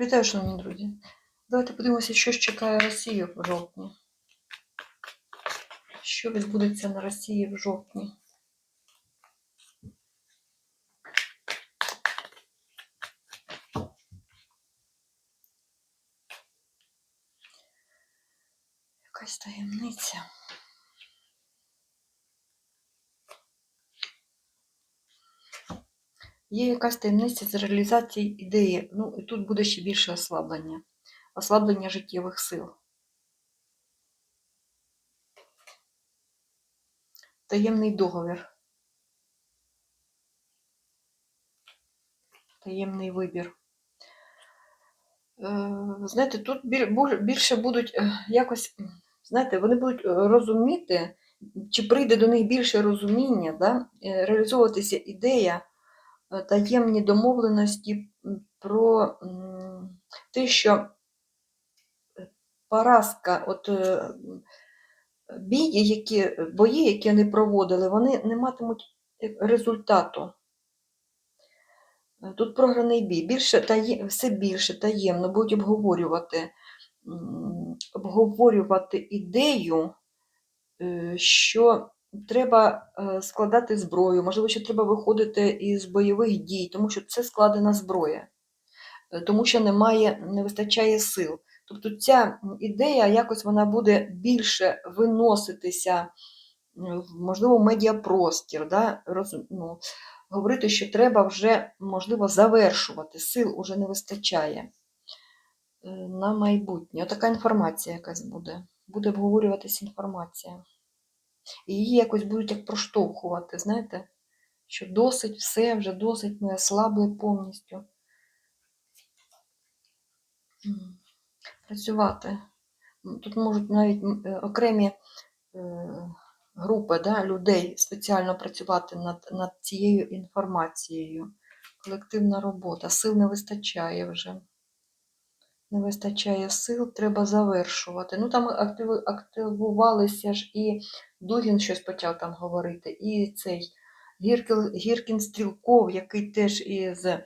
Вітаю, шановні друзі. Давайте подивимося, що ж чекає Росію в жовтні. Що відбудеться на Росії в жовтні? Якась таємниця. Є якась таємниця з реалізації ідеї. Ну, і тут буде ще більше ослаблення. Ослаблення життєвих сил. Таємний договір. Таємний вибір. Е, Знаєте, тут більше будуть е, якось, знаєте, вони будуть е, розуміти, чи прийде до них більше розуміння, да? реалізовуватися ідея таємні домовленості про те, що е, поразка, от е, бії, які, бої, які вони проводили, вони не матимуть е, результату. Е, Тут програний бій. Більше тає... Все більше таємно будуть обговорювати, обговорювати ідею, е, що треба е, складати зброю, можливо, що треба виходити із бойових дій, тому що це складена зброя, е, тому що немає, не вистачає сил. Тобто ця ідея якось вона буде більше виноситися, можливо, в медіапростір, да? роз, ну, говорити, що треба вже, можливо, завершувати, сил уже не вистачає е, на майбутнє. Отака інформація якась буде. Буде обговорюватися інформація. І її якось будуть як проштовхувати, знаєте, що досить все, вже досить ми ослабли повністю. Працювати. Тут можуть навіть е, окремі е, групи да, людей спеціально працювати над, над цією інформацією. Колективна робота. Сил не вистачає вже. Не вистачає сил, треба завершувати. Ну там активувалися ж і Дугін щось почав там говорити, і цей Гіркін, Гіркін Стрілков, який теж із е,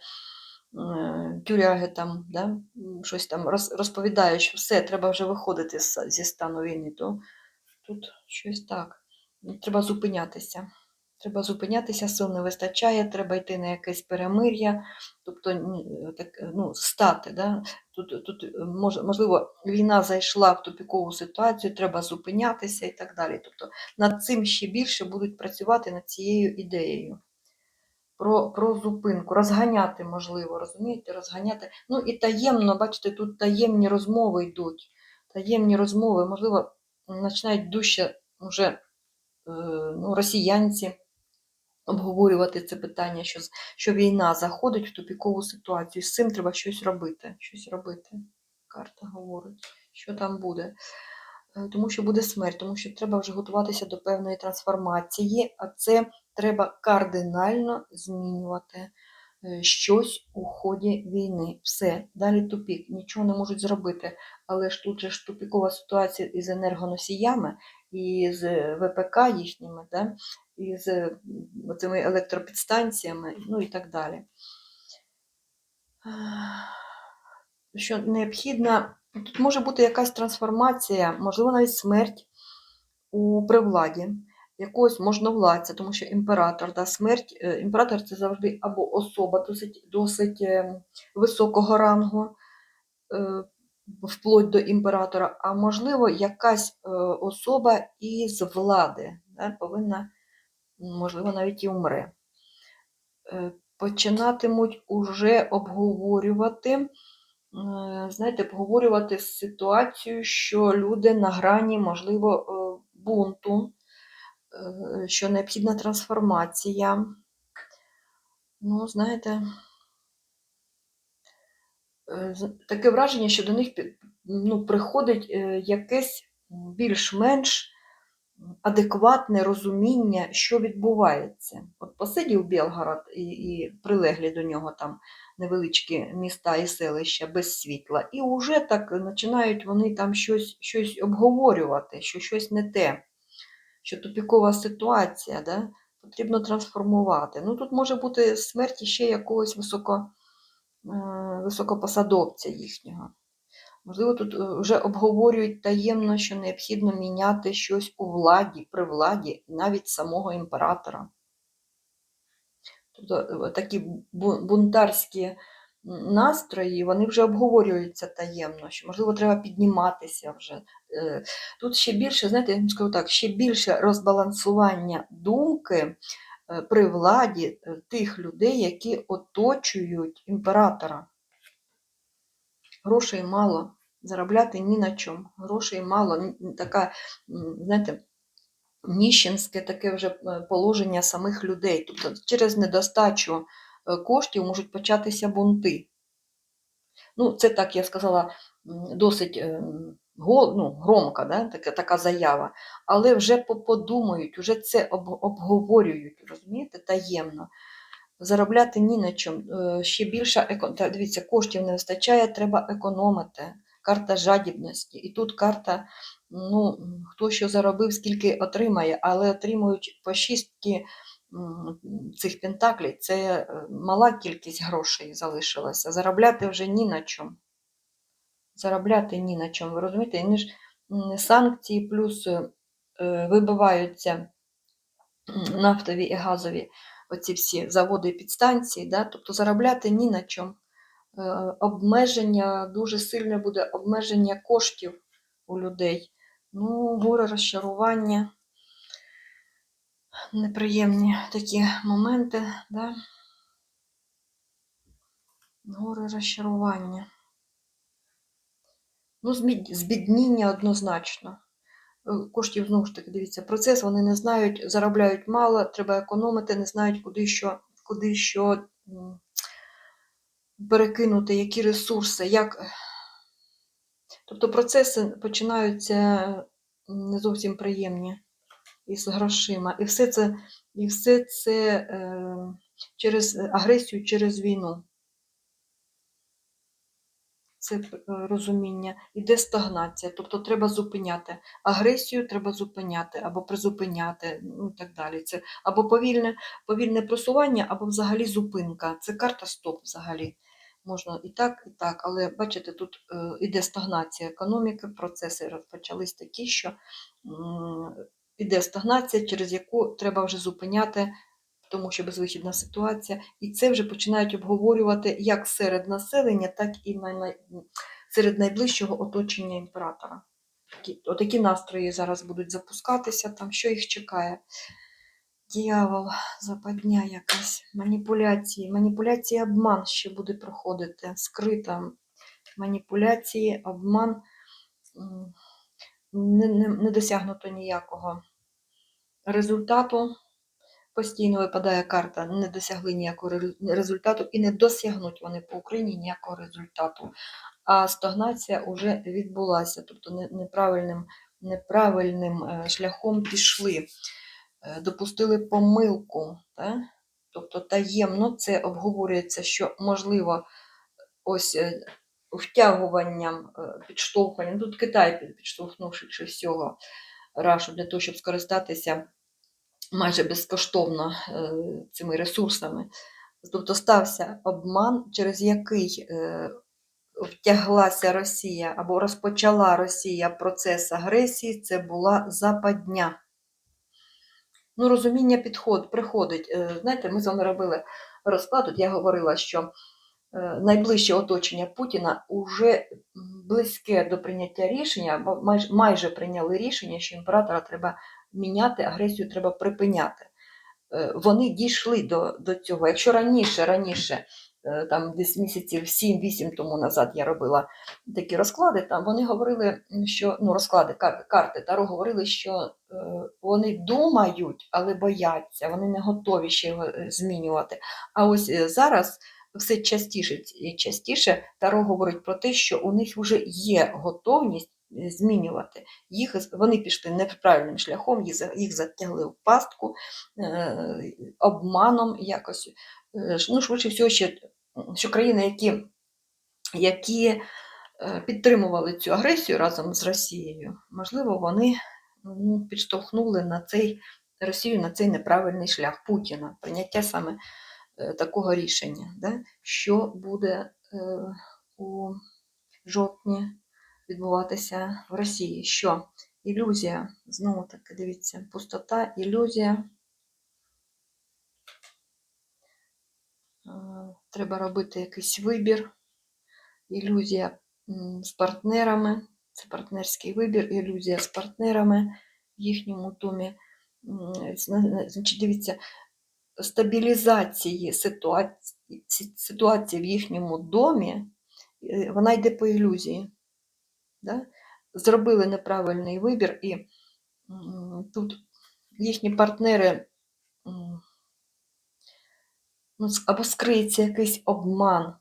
тюряги там, да, щось там роз, розповідає, що все, треба вже виходити зі стану війни, то тут щось так. Ну, Треба зупинятися. Треба зупинятися, сил не вистачає, треба йти на якесь перемир'я, тобто так, ну, стати. Да? Тут, тут можливо, війна зайшла в тупікову ситуацію, треба зупинятися і так далі. Тобто над цим ще більше будуть працювати над цією ідеєю. Про, про зупинку, розганяти можливо, розумієте, розганяти. Ну і таємно, бачите, тут таємні розмови йдуть. Таємні розмови, можливо, починають дужче вже е, ну, росіянці обговорювати це питання, що, що війна заходить в тупікову ситуацію. З цим треба щось робити. Щось робити. Карта говорить, що там буде. Е, Тому що буде смерть, тому що треба вже готуватися до певної трансформації, а це треба кардинально змінювати е, щось у ході війни. Все, далі тупік, нічого не можуть зробити. Але ж тут же ж тупікова ситуація із енергоносіями, і з ВПК їхніми, да? І з цими електропідстанціями, ну і так далі. Що необхідна, тут може бути якась трансформація, можливо, навіть смерть у при владі, якогось можновладця, тому що імператор, да, смерть, е, імператор це завжди або особа досить, досить е, високого рангу, е, вплоть до імператора, а можливо, якась е, особа із влади да, повинна, можливо, навіть і умре. Е, Починатимуть уже обговорювати, е, знаєте, обговорювати ситуацію, що люди на грані, можливо, е, бунту, що необхідна трансформація. Ну, знаєте, таке враження, що до них ну, приходить якесь більш-менш адекватне розуміння, що відбувається. От посидів Білгород і, і прилеглі до нього там невеличкі міста і селища без світла, і вже так починають вони там щось, щось обговорювати, що щось не те, що тупікова ситуація, да? потрібно трансформувати. Ну тут може бути смерть ще якогось високо, е, високопосадовця їхнього. Можливо, тут е, вже обговорюють таємно, що необхідно міняти щось у владі, при владі, навіть самого імператора. Тобто е, такі бунтарські настрої, вони вже обговорюються таємно, що, можливо, треба підніматися вже. Е, Тут ще більше, знаєте, я скажу так, ще більше розбалансування думки при владі тих людей, які оточують імператора. Грошей мало, заробляти ні на чому. Грошей мало. Така, знаєте, ніщенське таке вже е, положення самих людей. Тобто через недостачу е, коштів можуть початися бунти. Ну, це так я сказала досить е, ну, громко, да? така, така заява. Але вже по- подумають, вже це об- обговорюють, розумієте, таємно. Заробляти ні на чому. Ще більше дивіться, коштів не вистачає, треба економити. Карта жадібності. І тут карта, ну, хто що заробив, скільки отримає, але отримують по шістки цих пентаклей. Це е, мала кількість грошей залишилася. Заробляти вже ні на чому. Заробляти ні на чому. Ви розумієте? Вони ж санкції плюс е, е, вибиваються нафтові і газові оці всі заводи і підстанції, да? тобто заробляти ні на чому. Е, Обмеження, дуже сильне буде обмеження коштів у людей. Ну, горе розчарування, неприємні такі моменти, да? горе розчарування. Ну, збідніння однозначно. Е, Коштів знову ж таки, дивіться, процес вони не знають, заробляють мало, треба економити, не знають, куди що, куди що перекинути, які ресурси, як. Тобто процеси починаються не зовсім приємні із грошима. І все це, і все це е, через агресію, через війну. Це е, розуміння. Іде стагнація, тобто треба зупиняти. Агресію треба зупиняти або призупиняти, ну і так далі. Це або повільне, повільне просування, або взагалі зупинка. Це карта стоп взагалі. Можна і так, і так, але бачите, тут е, іде стагнація економіки, процеси розпочались такі, що іде стагнація, через яку треба вже зупиняти, тому що безвихідна ситуація. І це вже починають обговорювати як серед населення, так і на, серед найближчого оточення імператора. Такі, отакі настрої зараз будуть запускатися, там що їх чекає. Дьявол, западня якась, маніпуляції. Маніпуляції, обман ще буде проходити. Скрита маніпуляції, обман. Не, не, не досягнуто ніякого результату. Постійно випадає карта, не досягли ніякого результату і не досягнуть вони по Україні ніякого результату. А стагнація вже відбулася, тобто неправильним, неправильним е, шляхом пішли, допустили помилку. Та? Тобто таємно це обговорюється, що можливо ось е, втягуванням, е, підштовхуванням. Тут Китай під- підштовхнувши всього рашу для того, щоб скористатися майже безкоштовно е, цими ресурсами. Тобто стався обман, через який е, втяглася Росія або розпочала Росія процес агресії, це була западня. Ну, розуміння підход, приходить. Е, Знаєте, ми з вами робили розклад, тут я говорила, що е, найближче оточення Путіна вже близьке до прийняття рішення, майже, майже прийняли рішення, що імператора треба міняти, агресію треба припиняти. Е, Вони дійшли до, до цього. Якщо раніше, раніше, там десь місяців 7-8 тому назад я робила такі розклади, там вони говорили, що ну, розклади, кар- карти Таро говорили, що е, вони думають, але бояться, вони не готові ще його е, змінювати. А ось е, зараз все частіше і частіше Таро говорить про те, що у них вже є готовність е, змінювати. Їх, вони пішли неправильним шляхом, їх, затягли в пастку е, обманом якось. Е, Ну, швидше всього, ще, що країни, які, які е, підтримували цю агресію разом з Росією, можливо, вони ну, підштовхнули на цей Росію на цей неправильний шлях Путіна, прийняття саме е, такого рішення, да? що буде е, у жовтні відбуватися в Росії. Що? Ілюзія. Знову таки, дивіться, пустота, ілюзія. Е, Треба робити якийсь вибір. Ілюзія з партнерами. Це партнерський вибір, ілюзія з партнерами в їхньому домі. Значить, дивіться, стабілізації ситуації, ситуації в їхньому домі, е, вона йде по ілюзії. Да? Зробили неправильний вибір, і тут їхні партнери ну, або скриється якийсь обман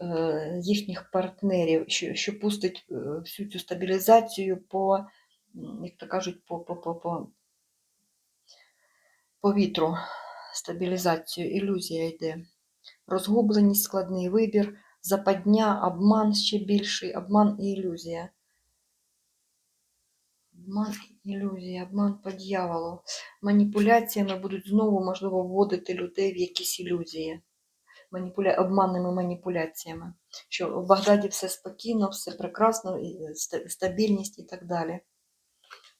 е, їхніх партнерів, що, що пустить е, всю цю стабілізацію по, як то кажуть, по, по, по, по, по вітру. Стабілізацію, ілюзія йде. Розгубленість, складний вибір, западня, обман ще більший, обман і ілюзія. Обман, і ілюзія, обман по дьяволу. Маніпуляціями будуть знову, можливо, вводити людей в якісь ілюзії. Маніпуля... Обманними маніпуляціями. Що в Багдаді все спокійно, все прекрасно, і стабільність і так далі.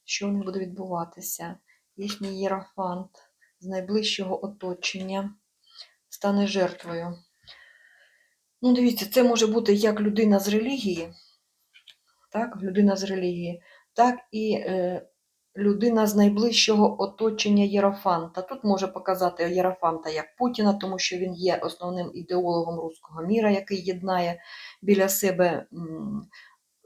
Що них буде відбуватися? Їхній єрофант з найближчого оточення стане жертвою. Ну, дивіться, це може бути як людина з релігії, так, людина з релігії, так і е, людина з найближчого оточення Єрофанта. Тут може показати Єрофанта як Путіна, тому що він є основним ідеологом руського міра, який єднає біля себе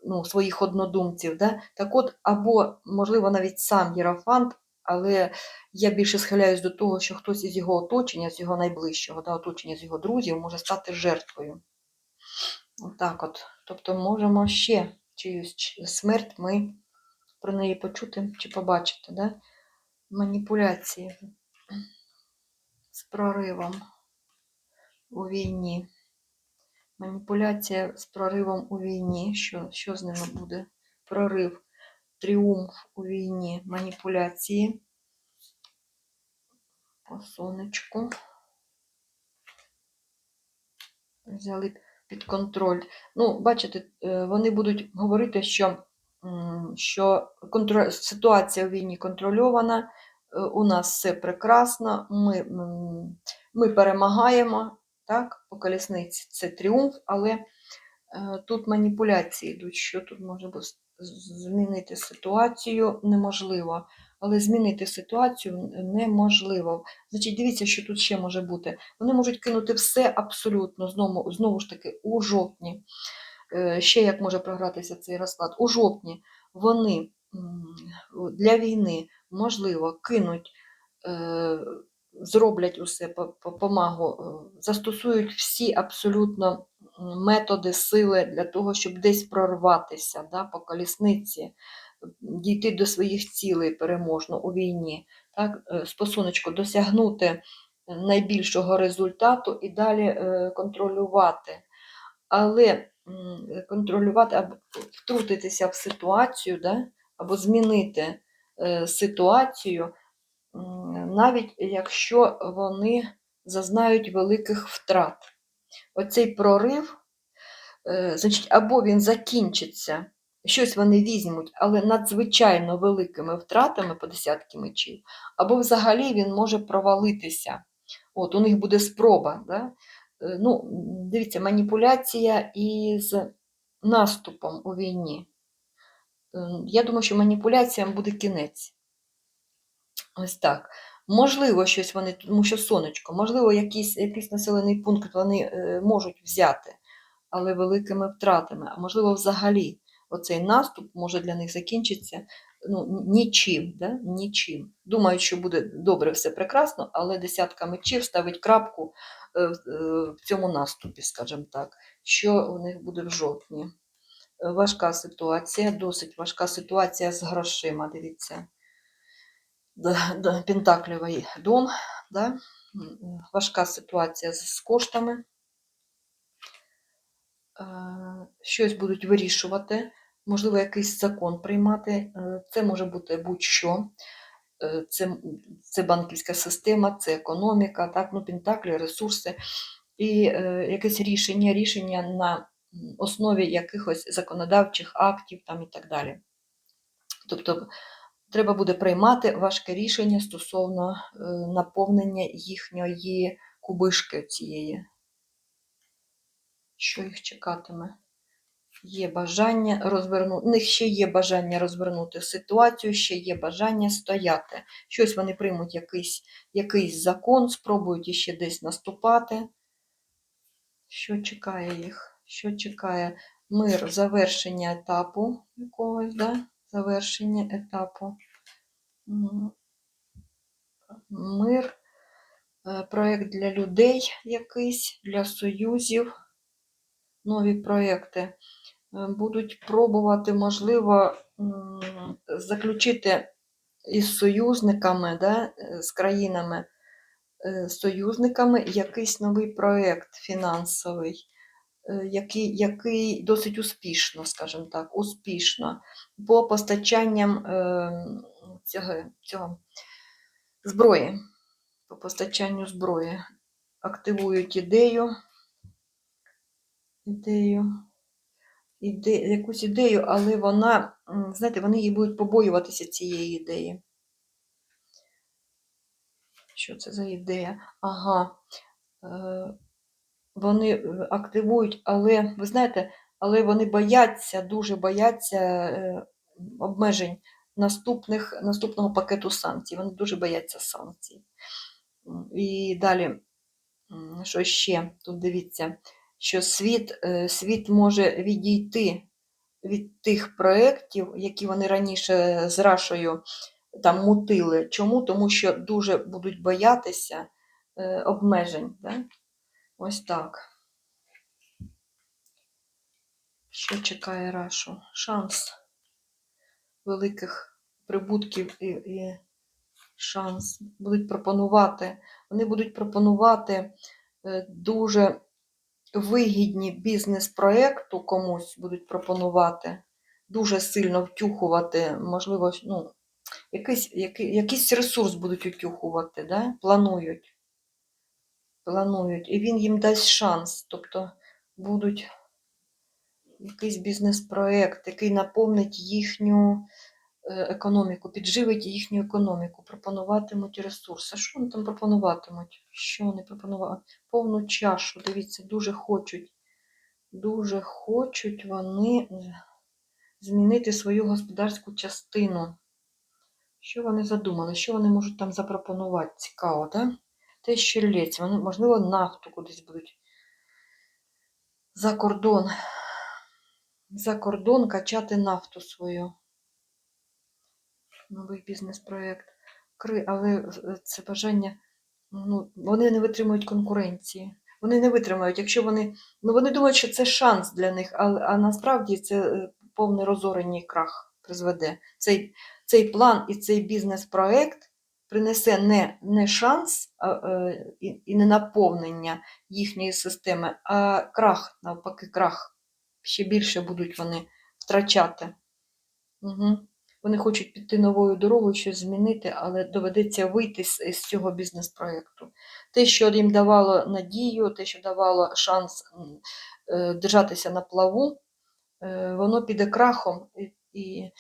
ну, своїх однодумців. Да? Так от, або, можливо, навіть сам Єрофант, але я більше схиляюсь до того, що хтось із його оточення, з його найближчого, да, оточення з його друзів, може стати жертвою. Отак от. Тобто можемо ще чиюсь смерть ми про неї почути чи побачити. Да? Маніпуляції з проривом у війні. Маніпуляція з проривом у війні. Що, що з ними буде? Прорив, тріумф у війні, маніпуляції. По сонечку. Взяли під контроль. Ну, бачите, е, вони будуть говорити, що, що контро... ситуація у війні контрольована, е, у нас все прекрасно, ми, ми перемагаємо, так, по колісниці це тріумф, але е, тут маніпуляції йдуть, що тут може бу- з- змінити ситуацію неможливо. Але змінити ситуацію неможливо. Значить, дивіться, що тут ще може бути. Вони можуть кинути все абсолютно знову, знову ж таки у жовтні. Е, Ще як може програтися цей розклад? У жовтні вони для війни, можливо, кинуть, е, зроблять усе по, по помагу, е, застосують всі абсолютно методи, сили для того, щоб десь прорватися да, по колісниці, дійти до своїх цілей переможно у війні, так, е, спосуночку досягнути найбільшого результату і далі е, контролювати. Але контролювати або втрутитися в ситуацію, да, або змінити е, ситуацію, навіть якщо вони зазнають великих втрат. Оцей прорив, е, значить, або він закінчиться, щось вони візьмуть, але надзвичайно великими втратами по десятки мечів, або взагалі він може провалитися. От, у них буде спроба. Да? Е, Ну, дивіться, маніпуляція із наступом у війні. Е, Я думаю, що маніпуляціям буде кінець. Ось так. Можливо, щось вони, тому що сонечко, можливо, якийсь, якийсь населений пункт вони е, можуть взяти, але великими втратами. А можливо, взагалі, оцей наступ може для них закінчитися ну, нічим. Да? нічим. Думають, що буде добре, все прекрасно, але десятка мечів ставить крапку е, в- е, в цьому наступі, скажімо так, що у них буде в жовтні. Важка ситуація, досить важка ситуація з грошима, дивіться. Пентаклівий дом, да? важка ситуація з коштами. Щось будуть вирішувати, можливо, якийсь закон приймати. Е, Це може бути будь-що. Е, Це, це банківська система, це економіка, так? ну, пентаклі, ресурси. і е, якесь рішення, рішення на основі якихось законодавчих актів там і так далі. Тобто треба буде приймати важке рішення стосовно е, наповнення їхньої кубишки цієї. Що їх чекатиме? Є бажання розвернути, у них ще є бажання розвернути ситуацію, ще є бажання стояти. Щось вони приймуть якийсь, якийсь закон, спробують іще десь наступати. Що чекає їх? Що чекає мир, завершення етапу якогось, да? Завершення етапу. Мир, е, проєкт для людей якийсь, для союзів, нові проєкти. Е, Будуть пробувати, можливо, заключити із союзниками, да, е, з країнами, союзниками якийсь новий проєкт фінансовий, який, який досить успішно, скажімо так, успішно по постачанням е, цього, цього зброї, по постачанню зброї. Активують ідею, ідею, іде, якусь ідею, але вона, знаєте, вони її будуть побоюватися цієї ідеї. Що це за ідея? Ага. Вони е, активують, але ви знаєте, але вони бояться, дуже бояться е, обмежень наступних, наступного пакету санкцій. Вони дуже бояться санкцій. І далі, що ще? Тут дивіться, що світ, е, світ може відійти від тих проєктів, які вони раніше з Рашою там мутили. Чому? Тому що дуже будуть боятися обмежень. Да? Ось так. Що чекає Рашу? Шанс великих прибутків і, і шанс. Будуть пропонувати. Вони будуть пропонувати е, дуже вигідні бізнес-проєкту комусь будуть пропонувати, дуже сильно втюхувати, можливо, ну, якийсь, який, якийсь ресурс будуть утюхувати, да? планують. Планують. І він їм дасть шанс. Тобто будуть якийсь бізнес-проєкт, який наповнить їхню е, економіку, підживить їхню економіку, пропонуватимуть ресурси. Що вони там пропонуватимуть? Що вони пропонуватимуть? Повну чашу, дивіться, дуже хочуть. Дуже хочуть вони е, змінити свою господарську частину. Що вони задумали? Що вони можуть там запропонувати? Цікаво, так? Да? Те, що лється. Вони, можливо, нафту кудись будуть за кордон. За кордон качати нафту свою. Новий бізнес-проєкт. Але це бажання, ну, вони не витримують конкуренції. Вони не витримають, якщо вони. Ну, вони думають, що це шанс для них, а, а насправді це е, повне розорення і крах призведе. Цей, цей план і цей бізнес-проєкт принесе не, не шанс а, е, і, і не наповнення їхньої системи, а крах, навпаки, крах. Ще більше будуть вони втрачати. Угу. Вони хочуть піти новою дорогою, щось змінити, але доведеться вийти з, з цього бізнес-проєкту. Те, що їм давало надію, те, що давало шанс е, держатися на плаву, е, воно піде крахом. І, і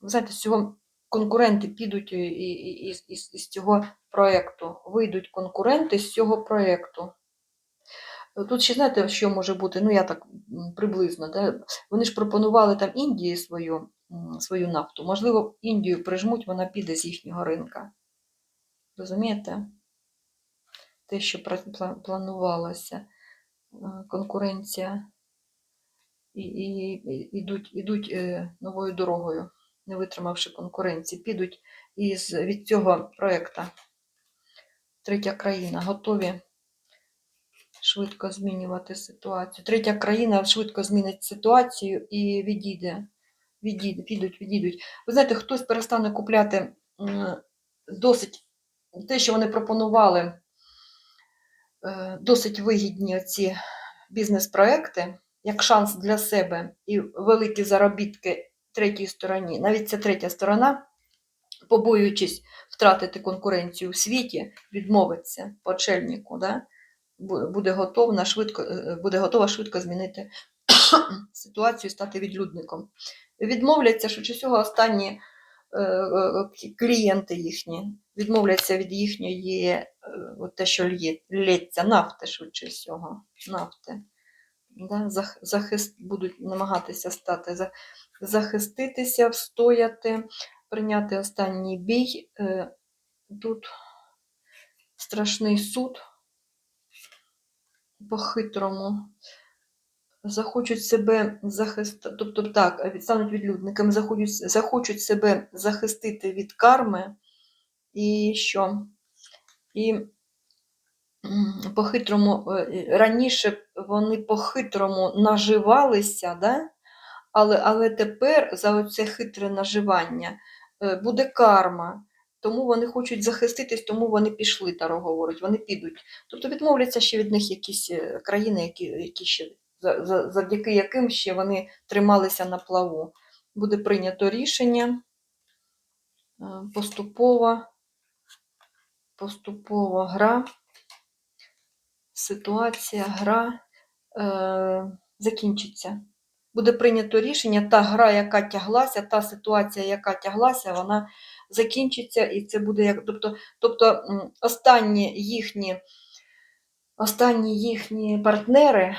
ви знаєте, з цього конкуренти підуть і, із, із, із цього проєкту. Вийдуть конкуренти з цього проєкту. Тут ще знаєте, що може бути? Ну, я так приблизно. Да? Вони ж пропонували там Індії свою, свою нафту. Можливо, Індію прижмуть, вона піде з їхнього ринка. Розумієте? Те, що планувалося, е, конкуренція. І, і, і ідуть, ідуть е, новою дорогою, не витримавши конкуренції. Підуть із, від цього проєкту. Третя країна готові швидко змінювати ситуацію. Третя країна швидко змінить ситуацію і відійде. Відійде, підуть, відійдуть. Ви знаєте, хтось перестане купляти досить те, що вони пропонували, е, досить вигідні ці бізнес-проекти, як шанс для себе і великі заробітки третій стороні. Навіть ця третя сторона, побоюючись втратити конкуренцію у світі, відмовиться по да? буде готова швидко, е, буде готова швидко змінити ситуацію стати відлюдником. Відмовляться, що всього останні е, е, клієнти їхні відмовляться від їхньої е, от те, що лє, лється, нафти швидше всього. Нафти. Да? Захист, будуть намагатися стати, захиститися, встояти, прийняти останній бій. Е, Тут страшний суд по-хитрому. Захочуть себе захистити, тобто так, стануть відлюдниками, захочуть, захочуть себе захистити від карми, і що? І по-хитрому, е, раніше вони по-хитрому наживалися, да? Але, але тепер за оце хитре наживання е, буде карма. Тому вони хочуть захиститись, тому вони пішли, Таро говорить, вони підуть. Тобто відмовляться ще від них якісь е, країни, які, які ще, за- за- завдяки яким ще вони трималися на плаву. Буде прийнято рішення е, поступово, поступова гра, ситуація, гра е, закінчиться. Буде прийнято рішення, та гра, яка тяглася, та ситуація, яка тяглася, вона закінчиться, і це буде як. Тобто, тобто останні їхні, останні їхні партнери,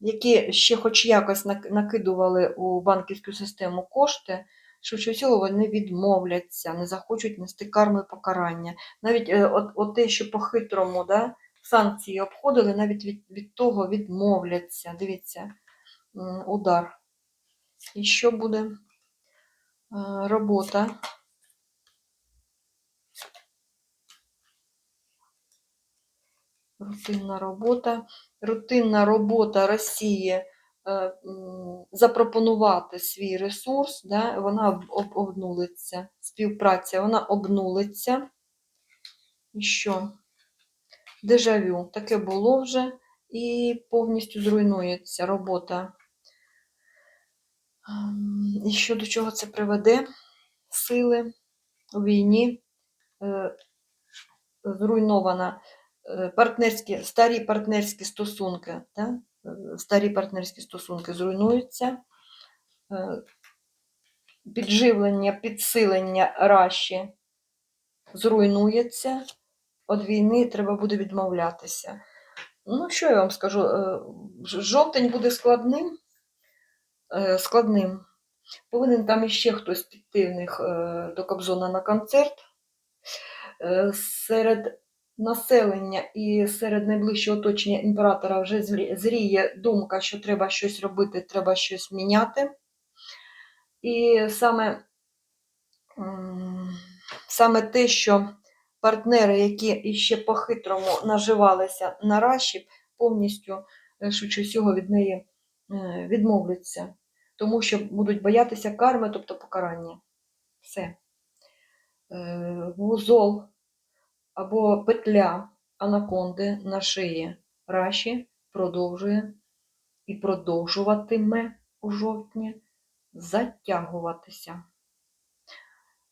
які ще хоч якось накидували у банківську систему кошти, швидше всього вони відмовляться, не захочуть нести карми покарання. Навіть е, от, от те, що по-хитрому да, санкції обходили, навіть від, від того відмовляться. Дивіться, удар. І що буде? Е, Робота. Рутинна робота. Рутинна робота Росії е, запропонувати свій ресурс, да, вона об- об- обнулиться. Співпраця, вона обнулиться. І що? Дежавю. Таке було вже і повністю зруйнується робота. Ем, І що до чого це приведе? Сили у війні е, зруйнована е, партнерські, старі партнерські стосунки, да? е, старі партнерські стосунки зруйнуються, підживлення, підсилення раші зруйнується, від війни треба буде відмовлятися. Ну, що я вам скажу? Жовтень буде складним, складним. Повинен там іще хтось піти в них е, до Кобзона на концерт. Е, Серед населення і серед найближчого оточення імператора вже зріє думка, що треба щось робити, треба щось міняти. І саме, саме те, що партнери, які іще по-хитрому наживалися на раші, повністю е, швидше всього від неї е, відмовляться, тому що будуть боятися карми, тобто покарання. Все. Е, Вузол або петля анаконди на шиї раші продовжує і продовжуватиме у жовтні затягуватися.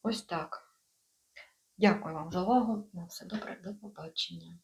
Ось так. Дякую вам за увагу. На все добре, до побачення.